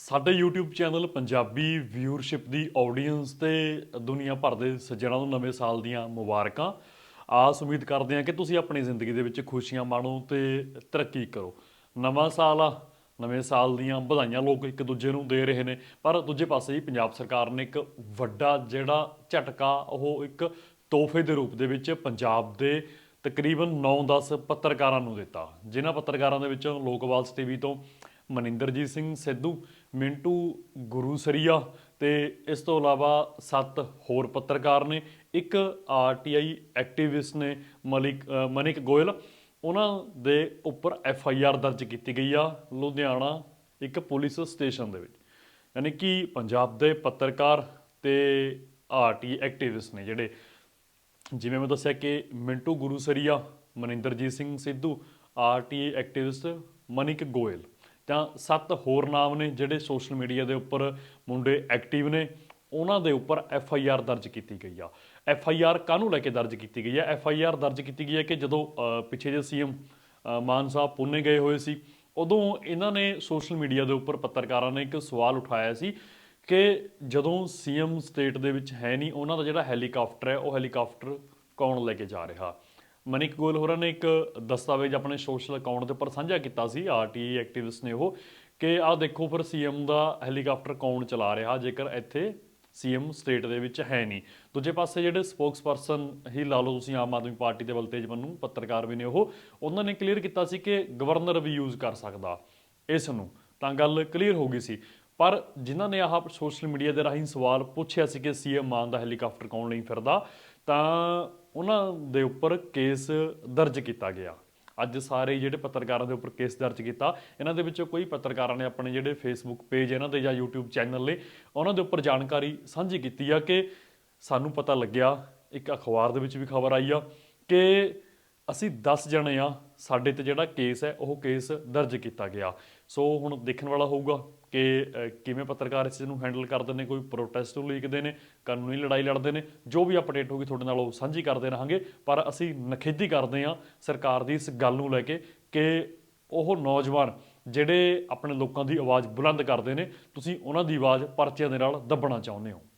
ਸਾਡੇ YouTube channel Punjabi viewership ਦੀ audience ਤੇ ਦੁਨੀਆ ਭਰ ਦੇ ਸੱਜਣਾਂ ਨੂੰ ਨਵੇਂ ਸਾਲ ਦੀਆਂ ਮੁਬਾਰਕਾਂ। ਆਸ ਉਮੀਦ ਕਰਦੇ ਹਾਂ ਕਿ ਤੁਸੀਂ ਆਪਣੀ ਜ਼ਿੰਦਗੀ ਦੇ ਵਿੱਚ ਖੁਸ਼ੀਆਂ ਮਾਣੋ ਤੇ ਤਰੱਕੀ ਕਰੋ। ਨਵਾਂ ਸਾਲ ਆ, ਨਵੇਂ ਸਾਲ ਦੀਆਂ ਵਧਾਈਆਂ ਲੋਕ ਇੱਕ ਦੂਜੇ ਨੂੰ ਦੇ ਰਹੇ ਨੇ, ਪਰ ਦੂਜੇ ਪਾਸੇ ਹੀ ਪੰਜਾਬ ਸਰਕਾਰ ਨੇ ਇੱਕ ਵੱਡਾ ਜਿਹੜਾ ਝਟਕਾ, ਉਹ ਇੱਕ ਤੋਹਫੇ ਦੇ ਰੂਪ ਦੇ ਵਿੱਚ ਪੰਜਾਬ ਦੇ ਤਕਰੀਬਨ 9-10 ਪੱਤਰਕਾਰਾਂ ਨੂੰ ਦਿੱਤਾ। ਜਿਨ੍ਹਾਂ ਪੱਤਰਕਾਰਾਂ ਦੇ ਵਿੱਚੋਂ ਲੋਕਵਾਲ ਟੀਵੀ ਤੋਂ ਮਨਿੰਦਰਜੀਤ ਸਿੰਘ ਸਿੱਧੂ, ਮਿੰਟੂ ਗੁਰੂਸਰੀਆ ਤੇ ਇਸ ਤੋਂ ਇਲਾਵਾ ਸੱਤ ਹੋਰ ਪੱਤਰਕਾਰ ਨੇ, ਇੱਕ ਆਰਟੀਆਈ ਐਕਟਿਵਿਸਟ ਨੇ, ਮਲਿਕ ਮਨਿਕ ਗੋਇਲ, ਉਹਨਾਂ ਦੇ ਉੱਪਰ ਐਫ ਆਈ ਆਰ ਦਰਜ ਕੀਤੀ ਗਈ ਆ ਲੁਧਿਆਣਾ ਇੱਕ ਪੁਲਿਸ ਸਟੇਸ਼ਨ ਦੇ ਵਿੱਚ। ਯਾਨੀ ਕਿ ਪੰਜਾਬ ਦੇ ਪੱਤਰਕਾਰ ਤੇ ਆਰਟੀ ਐਕਟਿਵਿਸਟ ਨੇ ਜਿਹੜੇ, ਜਿਵੇਂ ਮੈਂ ਦੱਸਿਆ ਕਿ ਮਿੰਟੂ ਗੁਰੂਸਰੀਆ, ਮਨਿੰਦਰਜੀਤ ਸਿੰਘ ਸਿੱਧੂ ਆਰਟੀ ਐਕਟਿਵਿਸਟ, ਮਨਿਕ ਗੋਇਲ। ਤਾਂ ਸੱਤ ਹੋਰ ਨਾਮ ਨੇ ਜਿਹੜੇ ਸੋਸ਼ਲ ਮੀਡੀਆ ਦੇ ਉੱਪਰ ਮੁੰਡੇ ਐਕਟਿਵ ਨੇ ਉਹਨਾਂ ਦੇ ਉੱਪਰ ਐਫ ਆਈ ਆਰ ਦਰਜ ਕੀਤੀ ਗਈ ਆ। ਐਫ ਆਈ ਆਰ ਕਾਹਨੂੰ ਲੈ ਕੇ ਦਰਜ ਕੀਤੀ ਗਈ ਆ? ਐਫ ਆਈ ਆਰ ਦਰਜ ਕੀਤੀ ਗਈ ਹੈ ਕਿ ਜਦੋਂ ਅ, ਪਿੱਛੇ ਜੇ ਸੀਐਮ ਮਾਨ ਸਾਹਿਬ ਪੁਣੇ ਗਏ ਹੋਏ ਸੀ ਉਦੋਂ ਇਹਨਾਂ ਨੇ ਸੋਸ਼ਲ ਮੀਡੀਆ ਦੇ ਉੱਪਰ ਪੱਤਰਕਾਰਾਂ ਨੇ ਇੱਕ ਸਵਾਲ ਉਠਾਇਆ ਸੀ ਕਿ ਜਦੋਂ ਸੀਐਮ ਸਟੇਟ ਦੇ ਵਿੱਚ ਹੈ ਨਹੀਂ ਉਹਨਾਂ ਦਾ ਜਿਹੜਾ ਹੈਲੀਕਾਪਟਰ ਹੈ ਉਹ ਹੈਲੀਕਾਪਟਰ ਕੌਣ ਲੈ ਕੇ ਜਾ ਰਿਹਾ? ਮਨਿਕ ਗੋਲ ਹੋਰਾਂ ਨੇ ਇੱਕ ਦਸਤਾਵੇਜ਼ ਆਪਣੇ ਸੋਸ਼ਲ ਅਕਾਊਂਟ ਦੇ ਉੱਪਰ ਸਾਂਝਾ ਕੀਤਾ ਸੀ ਆਰਟੀ ਐਕਟਿਵਿਸਟ ਨੇ ਉਹ ਕਿ ਆਹ ਦੇਖੋ ਫਿਰ ਸੀਐਮ ਦਾ ਹੈਲੀਕਾਪਟਰ ਕੌਣ ਚਲਾ ਰਿਹਾ, ਜੇਕਰ ਇੱਥੇ ਸੀਐਮ ਸਟੇਟ ਦੇ ਵਿੱਚ ਹੈ ਨਹੀਂ। ਦੂਜੇ ਪਾਸੇ ਜਿਹੜੇ ਸਪੋਕਸਪਰਸਨ ਹੀ ਲਾ ਲਓ ਤੁਸੀਂ ਆਮ ਆਦਮੀ ਪਾਰਟੀ ਦੇ ਬਲਤੇਜ ਮੰਨੂ ਪੱਤਰਕਾਰ ਵੀ ਨੇ ਉਹ, ਉਹਨਾਂ ਨੇ ਕਲੀਅਰ ਕੀਤਾ ਸੀ ਕਿ ਗਵਰਨਰ ਵੀ ਯੂਜ਼ ਕਰ ਸਕਦਾ ਇਸ ਨੂੰ। ਤਾਂ ਗੱਲ ਕਲੀਅਰ ਹੋ ਗਈ ਸੀ। ਪਰ ਜਿਨ੍ਹਾਂ ਨੇ ਆਹ ਸੋਸ਼ਲ ਮੀਡੀਆ ਦੇ ਰਾਹੀਂ ਸਵਾਲ ਪੁੱਛਿਆ ਸੀ ਕਿ ਸੀਐਮ ਮਾਨ ਦਾ ਹੈਲੀਕਾਪਟਰ ਕੌਣ ਲਈ ਫਿਰਦਾ, ਤਾਂ ਉਹਨਾਂ ਦੇ ਉੱਪਰ ਕੇਸ ਦਰਜ ਕੀਤਾ ਗਿਆ। ਅੱਜ ਸਾਰੇ ਜਿਹੜੇ ਪੱਤਰਕਾਰਾਂ ਦੇ ਉੱਪਰ ਕੇਸ ਦਰਜ ਕੀਤਾ, ਇਹਨਾਂ ਦੇ ਵਿੱਚੋਂ ਕੋਈ ਪੱਤਰਕਾਰਾਂ ਨੇ ਆਪਣੇ ਜਿਹੜੇ ਫੇਸਬੁੱਕ ਪੇਜ ਇਹਨਾਂ ਦੇ ਜਾਂ YouTube ਚੈਨਲ ਨੇ, ਉਹਨਾਂ ਦੇ ਉੱਪਰ ਜਾਣਕਾਰੀ ਸਾਂਝੀ ਕੀਤੀ ਆ ਕਿ ਸਾਨੂੰ ਪਤਾ ਲੱਗਿਆ, ਇੱਕ ਅਖਬਾਰ ਦੇ ਵਿੱਚ ਵੀ ਖਬਰ ਆਈ ਆ, ਕਿ ਅਸੀਂ 10 ਜਣੇ ਆ, ਸਾਡੇ ਤੇ ਜਿਹੜਾ ਕੇਸ ਹੈ, ਉਹ ਕੇਸ ਦਰਜ ਕੀਤਾ ਗਿਆ। ਸੋ ਹੁਣ ਦੇਖਣ ਵਾਲਾ ਹੋਊਗਾ ਕਿ ਕਿਵੇਂ ਪੱਤਰਕਾਰ ਇਸ ਨੂੰ ਹੈਂਡਲ ਕਰਦੇ ਨੇ, ਕੋਈ ਪ੍ਰੋਟੈਸਟ ਲਿਖਦੇ ਨੇ, ਕਾਨੂੰਨੀ ਲੜਾਈ ਲੜਦੇ ਨੇ, ਜੋ ਵੀ ਅਪਡੇਟ ਹੋਗੀ ਤੁਹਾਡੇ ਨਾਲ ਉਹ ਸਾਂਝੀ ਕਰਦੇ ਰਹਾਂਗੇ। ਪਰ ਅਸੀਂ ਨਖੇਦੀ ਕਰਦੇ ਹਾਂ ਸਰਕਾਰ ਦੀ ਇਸ ਗੱਲ ਨੂੰ ਲੈ ਕੇ ਕਿ ਉਹ ਨੌਜਵਾਨ ਜਿਹੜੇ ਆਪਣੇ ਲੋਕਾਂ ਦੀ ਆਵਾਜ਼ ਬੁਲੰਦ ਕਰਦੇ ਨੇ, ਤੁਸੀਂ ਉਹਨਾਂ ਦੀ ਆਵਾਜ਼ ਪਰਚਿਆਂ ਦੇ ਨਾਲ ਦੱਬਣਾ ਚਾਹੁੰਦੇ ਹੋ।